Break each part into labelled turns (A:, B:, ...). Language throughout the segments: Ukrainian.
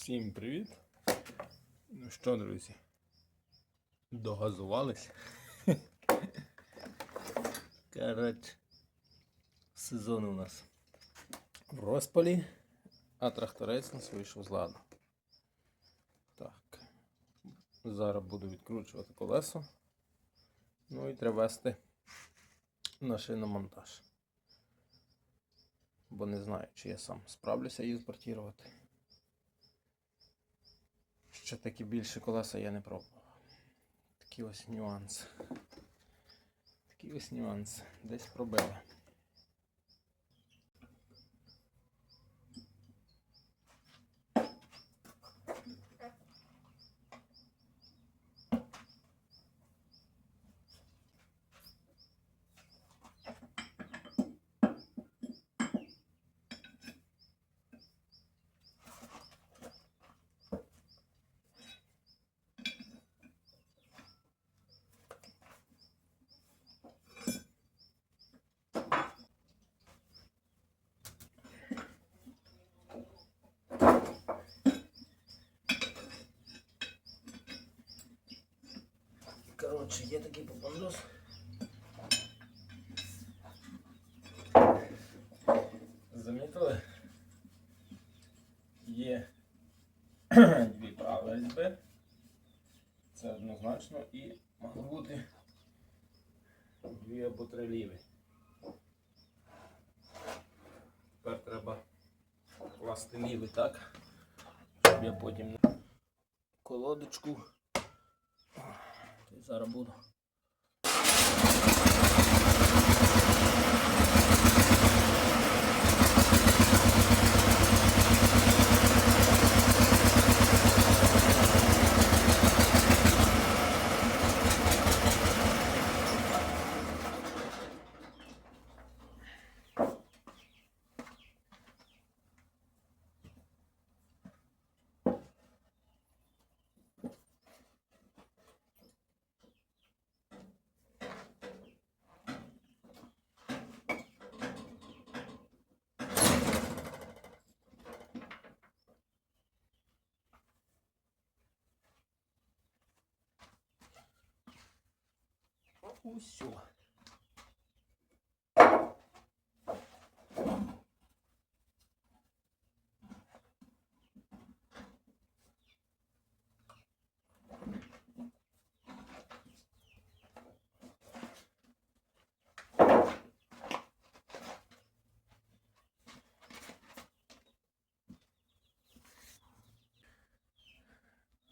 A: Всім привіт! Ну що, друзі? Догазувались? Коротше, сезон у нас в розпалі, а тракторець нас вийшов з ладу. Так. Зараз буду відкручувати колесо. Ну і треба вести на шиномонтаж. Бо не знаю, чи я сам справлюся її збортувати. Ще такі більше колеса я не пробував. Такий ось нюанс. Такий ось нюанс. Десь пробили. Коротше, є такий попандос. Замітили? Є дві праві СБ. Це однозначно і могло бути дві або три ліві. Тепер треба класти лівий так, щоб я потім колодочку. І буду.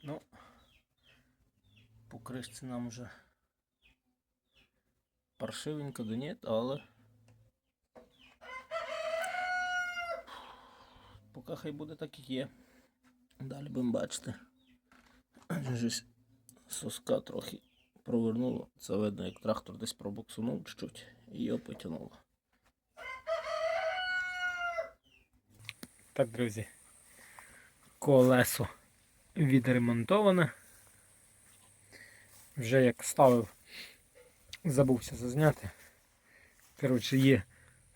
A: Ну, по нам вже паршивенько, да ні, але. Поки хай буде так, як є. Далі будемо бачити. Жись соска трохи провернуло. Це видно, як трактор десь пробуксунув чуть-чуть і його потягнуло. Так, друзі. Колесо відремонтоване. Вже як ставив забувся зазняти. Коротше, є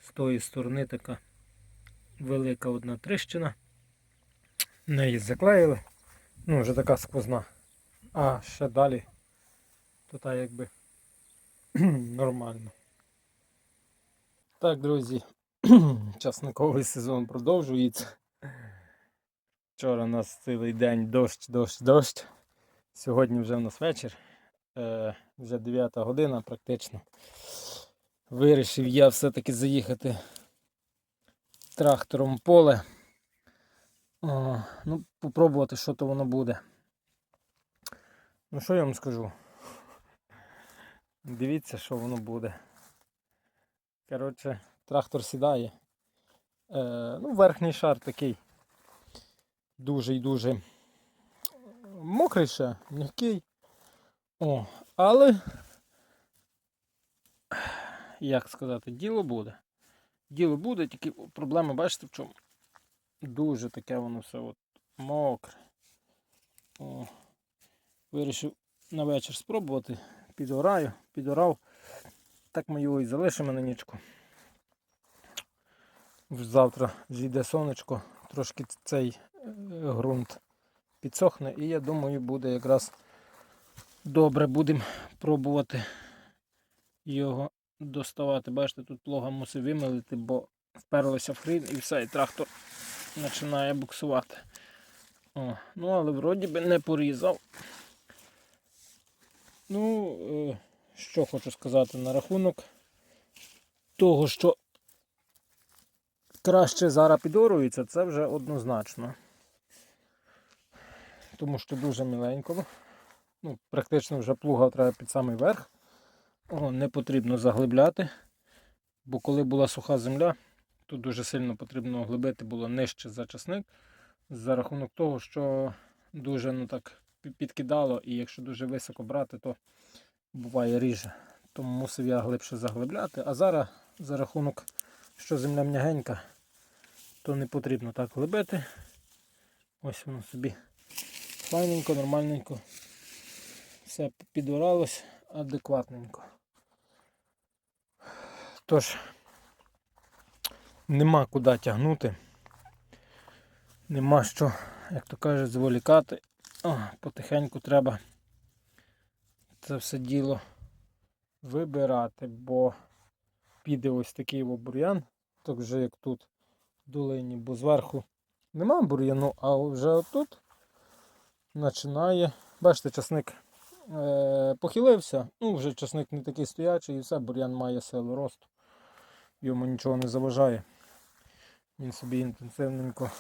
A: з тої сторони така велика одна тріщина. Неї заклеїли. Ну, вже така сквозна. А ще далі то так якби нормально. Так, друзі, часниковий сезон продовжується. Вчора у нас цілий день дощ, дощ, дощ. Сьогодні вже в нас вечір. Е, вже 9 година практично. Вирішив я все-таки заїхати трактором поле. О, ну, попробувати, що то воно буде. Ну, що я вам скажу? Дивіться, що воно буде. Коротше, трактор сідає. Е, ну, верхній шар такий дуже і дуже мокрий ще, м'який. О, але, як сказати, діло буде. Діло буде, тільки проблема, бачите, в чому? Дуже таке воно все от мокре. О, вирішив на вечір спробувати. Підораю, підорав. Так ми його і залишимо на нічку. Завтра зійде сонечко, трошки цей е, ґрунт підсохне і я думаю буде якраз добре. Будемо пробувати його доставати. Бачите, тут плуга мусив вимилити, бо вперлося в хрін і все, і трактор починає буксувати. О, ну, але вроді би не порізав. Ну, е, що хочу сказати на рахунок того, що краще зараз підорується, це вже однозначно. Тому що дуже міленько. Ну, практично вже плуга треба під самий верх. О, не потрібно заглибляти. Бо коли була суха земля, тут дуже сильно потрібно глибити було нижче за часник. За рахунок того, що дуже ну, так, підкидало, і якщо дуже високо брати, то буває ріже. Тому мусив я глибше заглибляти. А зараз за рахунок, що земля м'ягенька, то не потрібно так глибити. Ось воно собі файненько, нормальненько. Все підбиралось адекватненько. Тож, нема куди тягнути. Нема що, як то кажуть, зволікати. О, потихеньку треба це все діло вибирати, бо піде ось такий бур'ян, так вже як тут в долині, бо зверху нема бур'яну, а вже отут починає. Бачите, часник е, похилився, ну вже часник не такий стоячий і все, бур'ян має силу росту. Йому нічого не заважає. Він собі інтенсивненько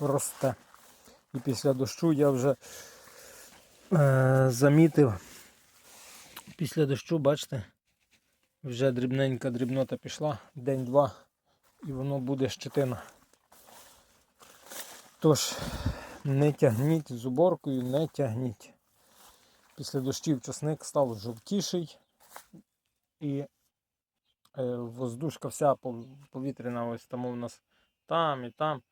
A: росте. І після дощу я вже е, замітив. Після дощу, бачите, вже дрібненька дрібнота пішла, день-два, і воно буде щетина. Тож, не тягніть з уборкою, не тягніть. Після дощів часник став жовтіший і е, воздушка вся повітряна, ось там у нас там і там,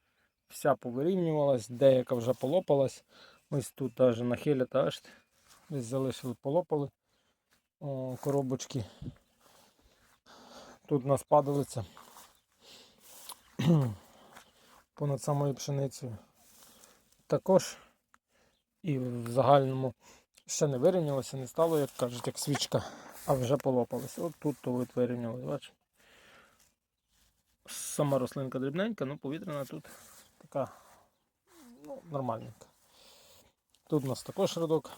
A: вся повирівнювалась, деяка вже полопалась. Ось тут аж нахиля аж десь залишили, полопали о, коробочки. Тут у нас падалиця понад самою пшеницею. Також і в загальному ще не вирівнялося, не стало, як кажуть, як свічка, а вже полопалося. От тут то от вирівнялося, бачите. Сама рослинка дрібненька, ну повітряна тут така ну, нормальненька. Тут у нас також рядок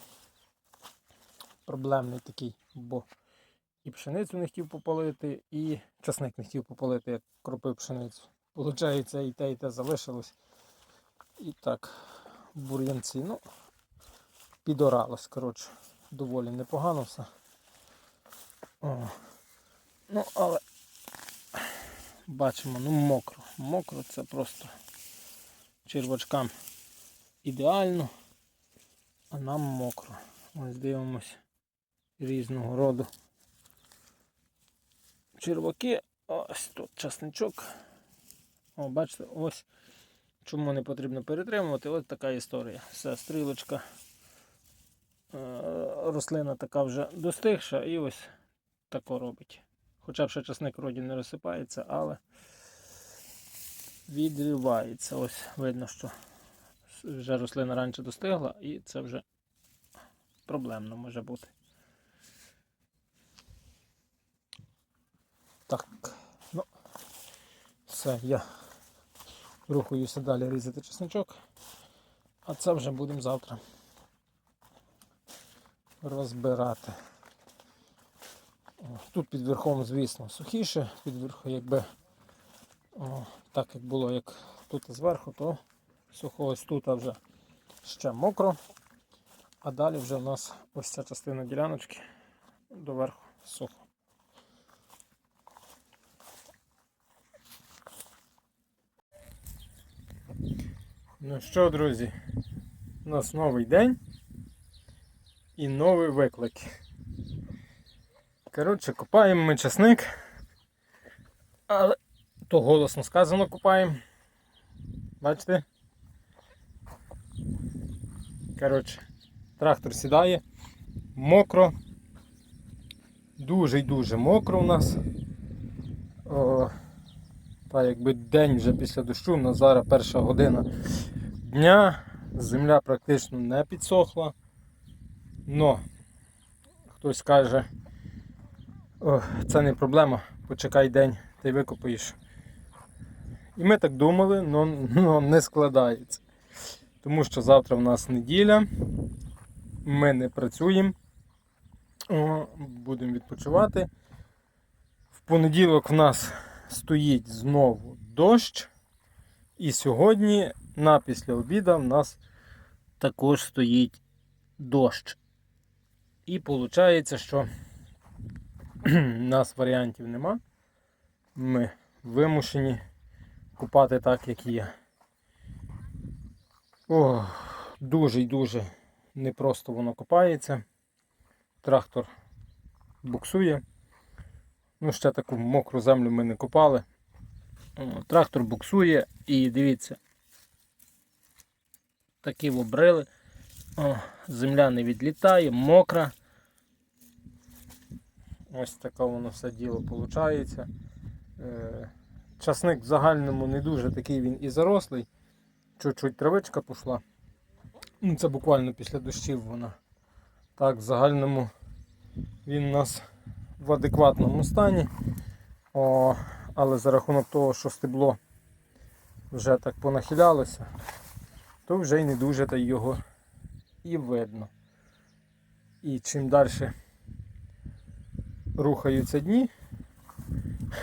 A: проблемний такий, бо і пшеницю не хотів попалити, і часник не хотів попалити, як кропив пшеницю. Получається, і те, і те залишилось. І так, бур'янці, ну, підоралось, коротше, доволі непогано все. О. Ну, але бачимо, ну мокро. Мокро це просто червачкам ідеально, а нам мокро. Ось дивимось різного роду черваки. Ось тут часничок. О, бачите, ось чому не потрібно перетримувати. Ось така історія. Все, стрілочка. Е, Рослина така вже достигша і ось тако робить. Хоча б ще часник вроді не розсипається, але відривається. Ось видно, що вже рослина раніше достигла і це вже проблемно може бути. Так, ну, все, я рухаюся далі різати чесночок, а це вже будемо завтра розбирати. Тут під верхом, звісно, сухіше, під верхом, якби о, так як було, як тут зверху, то сухо ось тут вже ще мокро. А далі вже у нас ось ця частина діляночки доверху сухо. Ну що, друзі, у нас новий день і новий виклик. Коротше, копаємо ми часник, але то голосно сказано копаємо. Бачите? Коротше, трактор сідає, мокро, дуже й дуже мокро у нас. О, та якби день вже після дощу, у нас зараз перша година дня, земля практично не підсохла. Но хтось каже, це не проблема, почекай день, ти викопаєш. І ми так думали, але не складається. Тому що завтра в нас неділя, ми не працюємо, будемо відпочивати. В понеділок в нас стоїть знову дощ. І сьогодні на після обіду в нас також стоїть дощ. І виходить, що нас варіантів нема. Ми вимушені купати так, як є. О, дуже і дуже непросто воно копається. Трактор буксує. Ну, ще таку мокру землю ми не копали. Трактор буксує і дивіться. Такі обрили. О, земля не відлітає, мокра. Ось таке воно все діло виходить. Е, часник в загальному не дуже такий він і зарослий. Чуть-чуть травичка пішла. Ну, це буквально після дощів вона. Так, в загальному він у нас в адекватному стані. О, але за рахунок того, що стебло вже так понахилялося, то вже й не дуже та його і видно. І чим далі рухаються дні,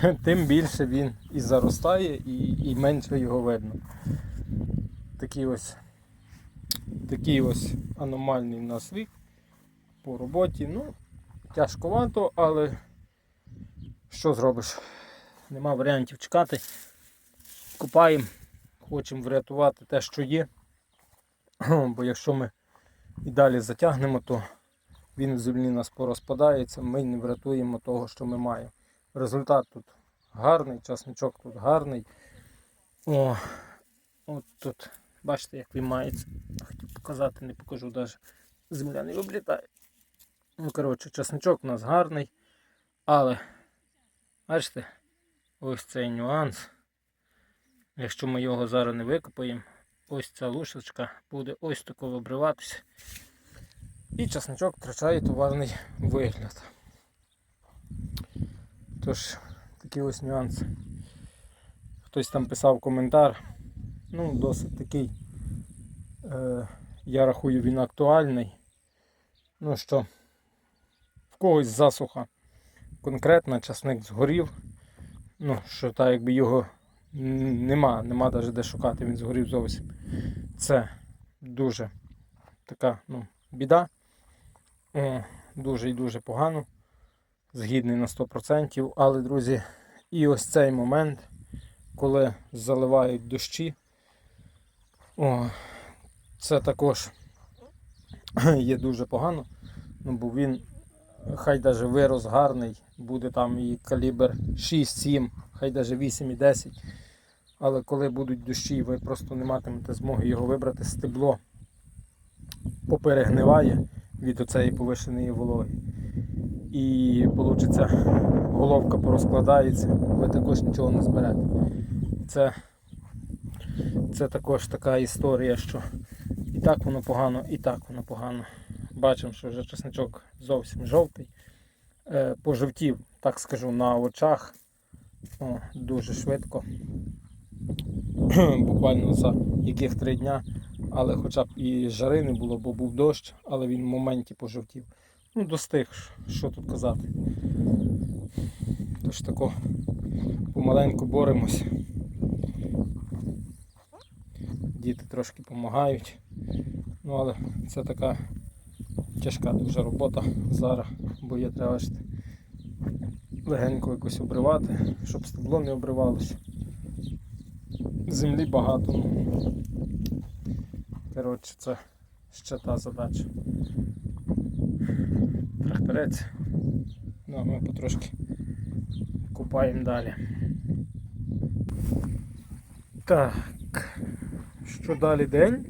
A: тим більше він і заростає, і, і менше його видно. Такий ось такий ось аномальний в нас рік по роботі. Ну, тяжковато, але що зробиш? Нема варіантів чекати. Купаємо, хочемо врятувати те, що є. Бо якщо ми і далі затягнемо, то він в землі нас порозпадається, ми не врятуємо того, що ми маємо. Результат тут гарний, часничок тут гарний. О, от тут, бачите, як він мається. Хотів показати, не покажу навіть. Земля не облітає. Ну, коротше, часничок у нас гарний, але бачите, ось цей нюанс. Якщо ми його зараз не викопаємо, ось ця лушечка буде ось тако обриватися. І часничок втрачає товарний вигляд. Тож, такі ось нюанси. Хтось там писав коментар. Ну, досить такий, е, я рахую, він актуальний. Ну що, в когось засуха конкретна, часник згорів. Ну, що так якби його нема, нема навіть де шукати, він згорів зовсім. Це дуже така ну, біда. Дуже і дуже погано. Згідний на 100%. Але, друзі, і ось цей момент, коли заливають дощі, о, це також є дуже погано. Ну, бо він хай навіть вирос гарний, буде там і калібр 6-7, хай навіть 8 і 10. Але коли будуть дощі, ви просто не матимете змоги його вибрати, стебло поперегниває від оцеї повишеної вологи. І вийде, головка порозкладається, ви також нічого не зберете. Це, це також така історія, що і так воно погано, і так воно погано. Бачимо, що вже чесничок зовсім жовтий. Е, пожовтів, так скажу, на очах. О, Дуже швидко. Буквально за яких три дня. Але хоча б і жари не було, бо був дощ, але він в моменті пожовтів. Ну, достиг, що тут казати. Тож тако помаленьку боремось. Діти трошки допомагають. Ну, але це така тяжка дуже робота зараз, бо є треба легенько якось обривати, щоб стебло не обривалося. Землі багато. Коротше, це ще та задача. Тракторець. Ну а ми потрошки купаємо далі. Так, що далі день,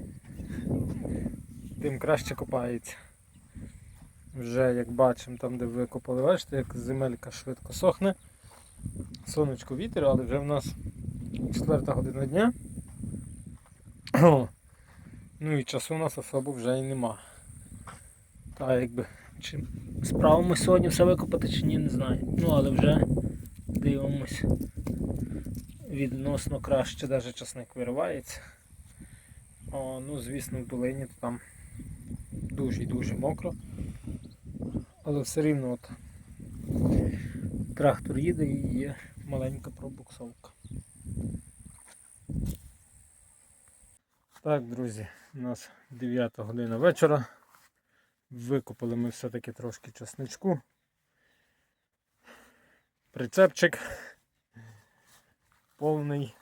A: тим краще копається. Вже як бачимо там де викопали, бачите, як земелька швидко сохне. Сонечко вітер, але вже в нас 4 година дня. Ну і часу у нас особо вже і нема. Та якби чи справимось сьогодні все викопати чи ні, не знаю. Ну але вже дивимось. Відносно краще навіть часник виривається. О, ну звісно в долині то там дуже-дуже мокро. Але все рівно от трактор їде і є маленька пробуксовка. Так, друзі, у нас 9 година вечора. Викопали ми все-таки трошки часничку. Прицепчик повний.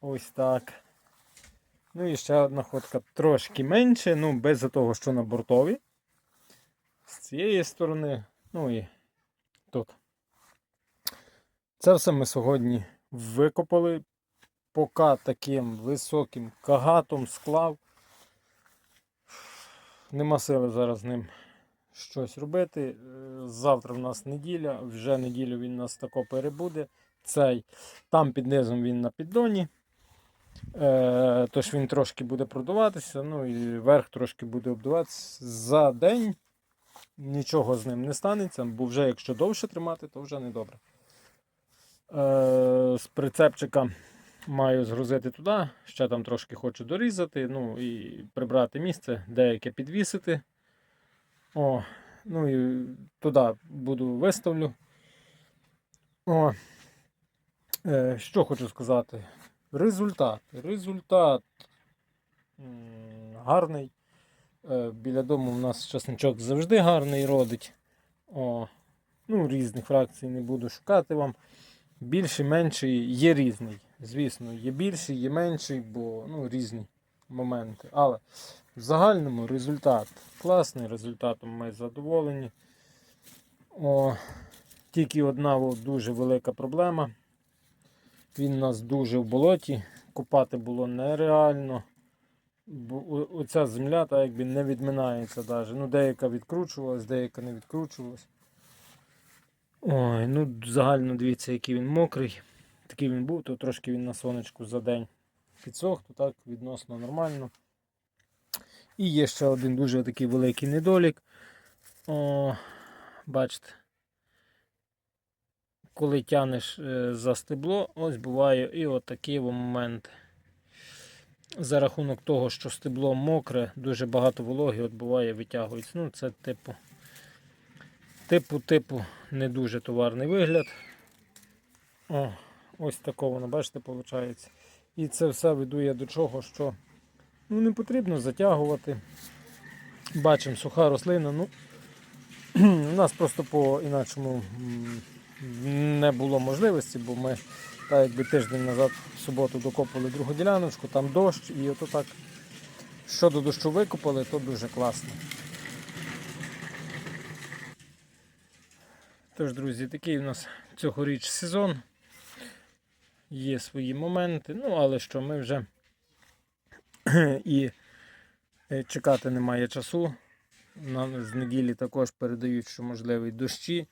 A: Ось так. Ну і ще одна ходка трошки менше, ну без того, що на бортові. З цієї сторони, ну і тут. Це все ми сьогодні викопали. Поки таким високим кагатом склав. Нема сили зараз з ним щось робити. Е, Завтра в нас неділя, вже неділю він нас тако перебуде. Цей, там під низом він на піддоні. Е, тож він трошки буде продуватися, ну і верх трошки буде обдуватися за день. Нічого з ним не станеться, бо вже якщо довше тримати, то вже не добре. Е, з прицепчика маю згрузити туди, ще там трошки хочу дорізати, ну і прибрати місце, деяке підвісити. О, ну і туди буду виставлю. О, е, що хочу сказати. Результат. Результат гарний. Е, біля дому у нас часничок завжди гарний родить. О, ну, різних фракцій не буду шукати вам. Більший, менший, є різний. Звісно, є більший, є менший, бо ну, різні моменти. Але в загальному результат класний, результатом ми задоволені. О, тільки одна о, дуже велика проблема. Він у нас дуже в болоті. Купати було нереально. Бо оця земля так якби не відминається навіть. Ну, деяка відкручувалась, деяка не відкручувалась. Ой, ну загально дивіться, який він мокрий. Такий він був, то трошки він на сонечку за день підсох, то так відносно нормально. І є ще один дуже такий великий недолік. О, бачите, коли тянеш е, за стебло, ось буває і от такі во моменти. За рахунок того, що стебло мокре, дуже багато вологи, от буває, витягується. Ну, це типу, типу, типу, не дуже товарний вигляд. О, ось тако воно, бачите, виходить. І це все веду я до чого, що ну, не потрібно затягувати. Бачимо, суха рослина. Ну, у нас просто по інакшому не було можливості, бо ми так якби тиждень назад в суботу докопали другу діляночку, там дощ, і ото так. Що до дощу викопали, то дуже класно. Тож, друзі, такий у нас цьогоріч сезон. Є свої моменти, ну але що ми вже і е, чекати немає часу. Нам з неділі також передають, що можливі дощі.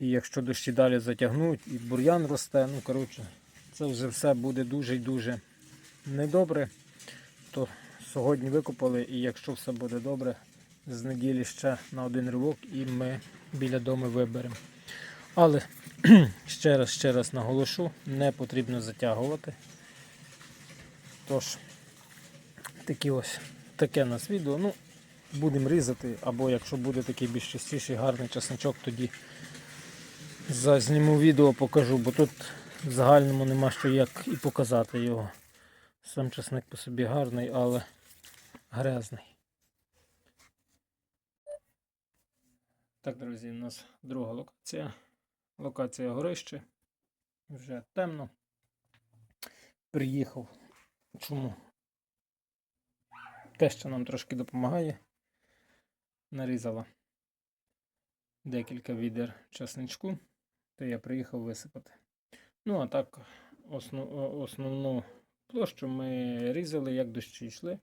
A: І якщо дощі далі затягнуть, і бур'ян росте, ну коротше, це вже все буде дуже і дуже недобре. То сьогодні викопали, і якщо все буде добре, з неділі ще на один ривок і ми біля дому виберемо. Але ще раз, ще раз наголошу, не потрібно затягувати. Тож, такі ось таке нас відео. Ну, будемо різати, або якщо буде такий більш частіший гарний часничок, тоді зазніму відео, покажу, бо тут в загальному нема що як і показати його. Сам часник по собі гарний, але грязний. Так, друзі, у нас друга локація. Локація горище. Вже темно. Приїхав. Чому? Те, що нам трошки допомагає. Нарізала декілька відер часничку, то я приїхав висипати. Ну, а так, основ, основну площу ми різали, як дощі йшли.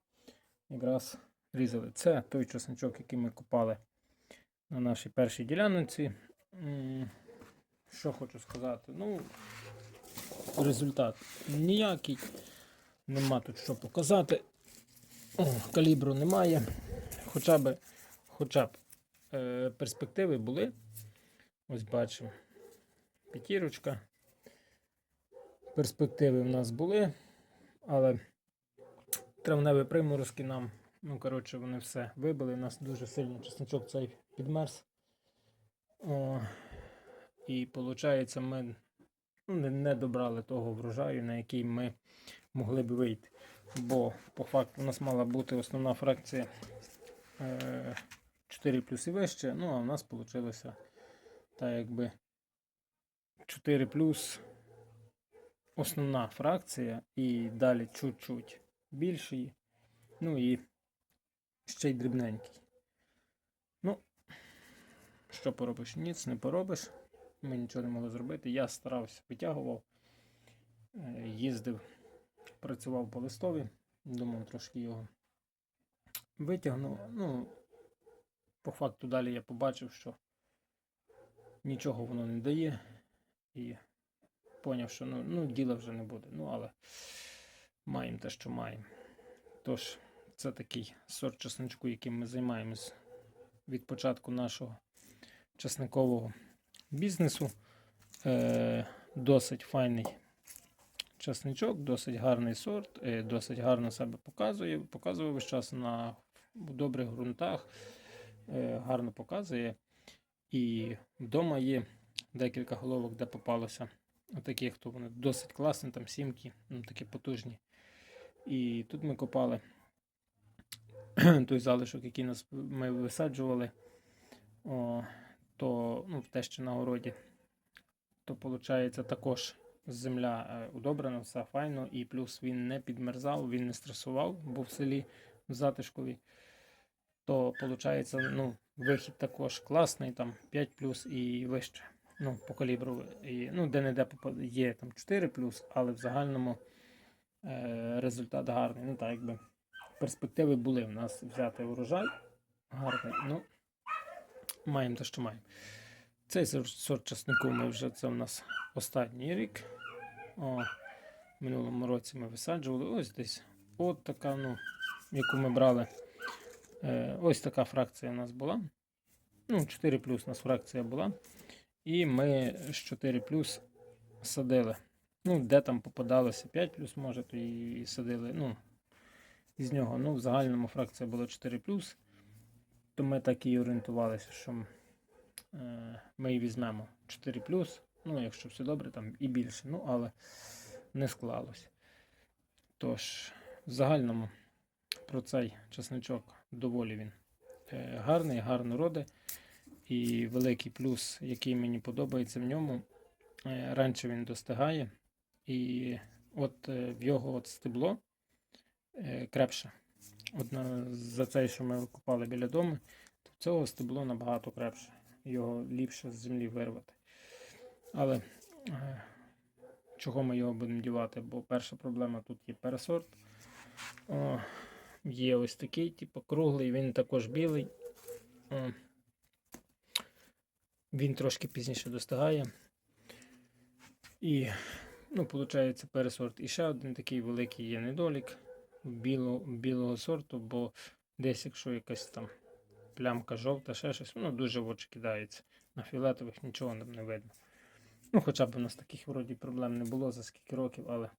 A: Якраз різали. Це той часничок, який ми купали на нашій першій ділянці. Що хочу сказати? Ну, результат ніякий. Нема тут що показати. О, калібру немає. Хоча б, хоча б е, перспективи були. Ось бачимо. П'ятірочка. Перспективи в нас були, але травневі приморозки нам, ну, коротше, вони все вибили. У нас дуже сильно чесночок цей підмерз. О, і виходить, ми не, добрали того врожаю, на який ми могли б вийти. Бо по факту у нас мала бути основна фракція е, 4 плюс і вище, ну а в нас вийшло так якби 4 плюс основна фракція і далі чуть-чуть більший. Ну і ще й дрібненький. Ну, що поробиш? Ніц не поробиш. Ми нічого не могли зробити. Я старався, витягував, е, їздив, працював по листові, думав трошки його витягну. Ну, по факту далі я побачив, що нічого воно не дає. І поняв, що ну, ну, діла вже не буде. Ну, але маємо те, що маємо. Тож, це такий сорт чесночку, яким ми займаємось від початку нашого чесникового бізнесу. Е, досить файний чесничок, досить гарний сорт, е, досить гарно себе показує. Показує весь час на добрих ґрунтах, е, гарно показує. І вдома є декілька головок, де попалося. Отакі, хто вони досить класні, там сімки, ну, такі потужні. І тут ми копали той залишок, який нас ми висаджували, о, то ну, те, що на городі, то виходить також земля е, удобрена, все файно, і плюс він не підмерзав, він не стресував, бо в селі в затишкові. То виходить, ну, вихід також класний, там 5 плюс і вище. Ну, по калібру. І, ну, де-не-де є там 4 плюс, але в загальному е, результат гарний. Ну, так, якби перспективи були в нас взяти урожай гарний. Ну, маємо те, що маємо. Цей сорт часнику ми вже це у нас останній рік. О, в минулому році ми висаджували ось десь. От така, ну, яку ми брали. Е, ось така фракція у нас була. Ну, 4 плюс у нас фракція була. І ми з 4 плюс садили. Ну, де там попадалося 5 плюс, може, то і садили. Ну, з нього. Ну, в загальному фракція була 4 плюс. То ми так і орієнтувалися, що е, ми і візьмемо 4 плюс. Ну, якщо все добре, там і більше. Ну, але не склалось. Тож, в загальному про цей чесничок доволі він е, гарний, гарно роде. І великий плюс, який мені подобається в ньому, е, раніше він достигає, і от е, в його от стебло е, крепше. От за цей, що ми купали біля дому, то цього стебло набагато крепше. Його ліпше з землі вирвати. Але чого ми його будемо дівати? Бо перша проблема тут є пересорт. О, є ось такий, типу, круглий, він також білий. О, він трошки пізніше достигає. І, ну, виходить, пересорт. І ще один такий великий є недолік біло, білого сорту, бо десь, якщо якась там плямка жовта, ще щось, воно дуже в очі кидається. На фіолетових нічого нам не видно. Ну, хоча б у нас таких вроді проблем не було за скільки років, але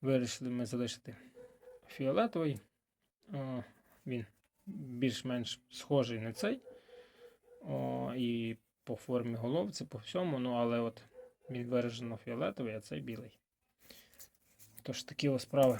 A: вирішили ми залишити фіолетовий. О, він більш-менш схожий на цей. О, і по формі головці, по всьому, ну але от він виражено фіолетовий, а цей білий. Тож такі ось справи.